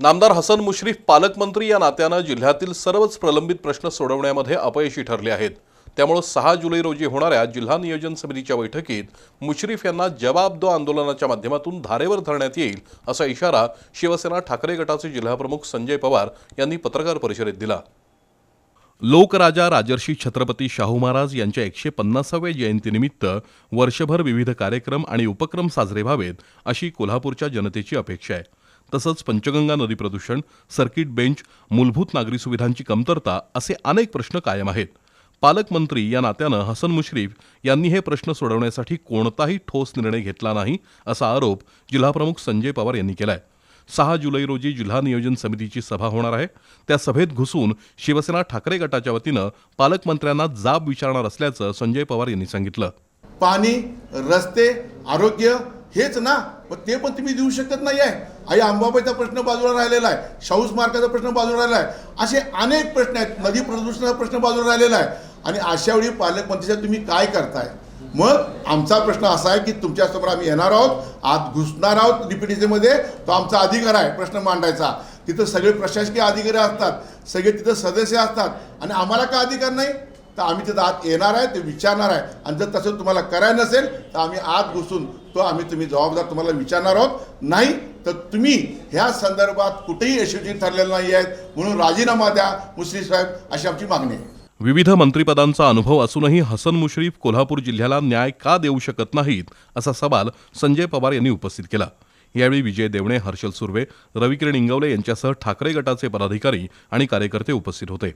नामदार हसन मुश्रीफ पालकमंत्री या नात्यानं जिल्ह्यातील सर्वच प्रलंबित प्रश्न सोडवण्यामध्ये अपयशी ठरले आहेत. त्यामुळं सहा जुलै रोजी होणाऱ्या जिल्हा नियोजन समितीच्या बैठकीत मुश्रीफ यांना जवाब दो आंदोलनाच्या माध्यमातून धारेवर धरण्यात येईल असा इशारा शिवसेना ठाकरे गटाचे जिल्हाप्रमुख संजय पवार यांनी पत्रकार परिषदेत दिला. लोकराजा राजर्षी छत्रपती शाहू महाराज यांच्या एकशे पन्नासाव्या जयंतीनिमित्त वर्षभर विविध कार्यक्रम आणि उपक्रम साजरे व्हावेत अशी कोल्हापूरच्या जनतेची अपेक्षा आहे. तसंच पंचगंगा नदी प्रदूषण सर्किट बेंच मूलभूत नागरी सुविधांची कमतरता असे अनेक प्रश्न कायम आहेत. पालकमंत्री या नात्यानं हसन मुश्रीफ यांनी हे प्रश्न सोडवण्यासाठी कोणताही ठोस निर्णय घेतला नाही असा आरोप जिल्हाप्रमुख संजय पवार यांनी केलाय. सहा जुलै रोजी जिल्हा नियोजन समितीची सभा होणार आहे. त्या सभेत घुसून शिवसेना ठाकरे गटाच्या वतीनं पालकमंत्र्यांना जाब विचारणार असल्याचं संजय पवार यांनी सांगितलं. पाणी रस्ते आरोग्य हेच ना पण ते पण तुम्ही देऊ शकत नाही आहे आई अंबाबाईचा प्रश्न बाजूला राहिलेला आहे शाहू स्मारकाचा प्रश्न बाजूला राहिला आहे. असे अनेक प्रश्न आहेत नदी प्रदूषणाचा प्रश्न बाजूला राहिलेला आहे. आणि अशा वेळी पालकमंत्रीच्या तुम्ही काय करताय? मग आमचा प्रश्न असा आहे की तुमच्यासमोर आम्ही येणार आहोत आत घुसणार आहोत डीपीटीसीमध्ये तो आमचा अधिकार आहे प्रश्न मांडायचा. तिथं सगळे प्रशासकीय अधिकारी असतात सगळे तिथं सदस्य असतात. आणि आम्हाला काय अधिकार नाही? तर आम्ही तिथं आत येणार आहे ते विचारणार आहे. आणि जर तसं तुम्हाला करायला नसेल तर आम्ही आत घुसून तो आम्ही तुम्ही जबाबदार तुम्हाला विचारणार आहोत. नाही तर तुम्ही ह्या संदर्भात कुठेही यशस्वी ठरलेले नाही आहेत. म्हणून राजीनामा द्या मुश्रीफ साहेब अशी आमची मागणी आहे. विविध मंत्रिपदांचा अनुभव असूनही हसन मुश्रीफ कोल्हापूर जिल्ह्याला न्याय का देऊ शकत नाहीत असा सवाल संजय पवार यांनी उपस्थित केला. यावेळी विजय देवणे हर्षल सुर्वे रविकिरण इंगवले यांच्यासह ठाकरे गटाचे पदाधिकारी आणि कार्यकर्ते उपस्थित होते.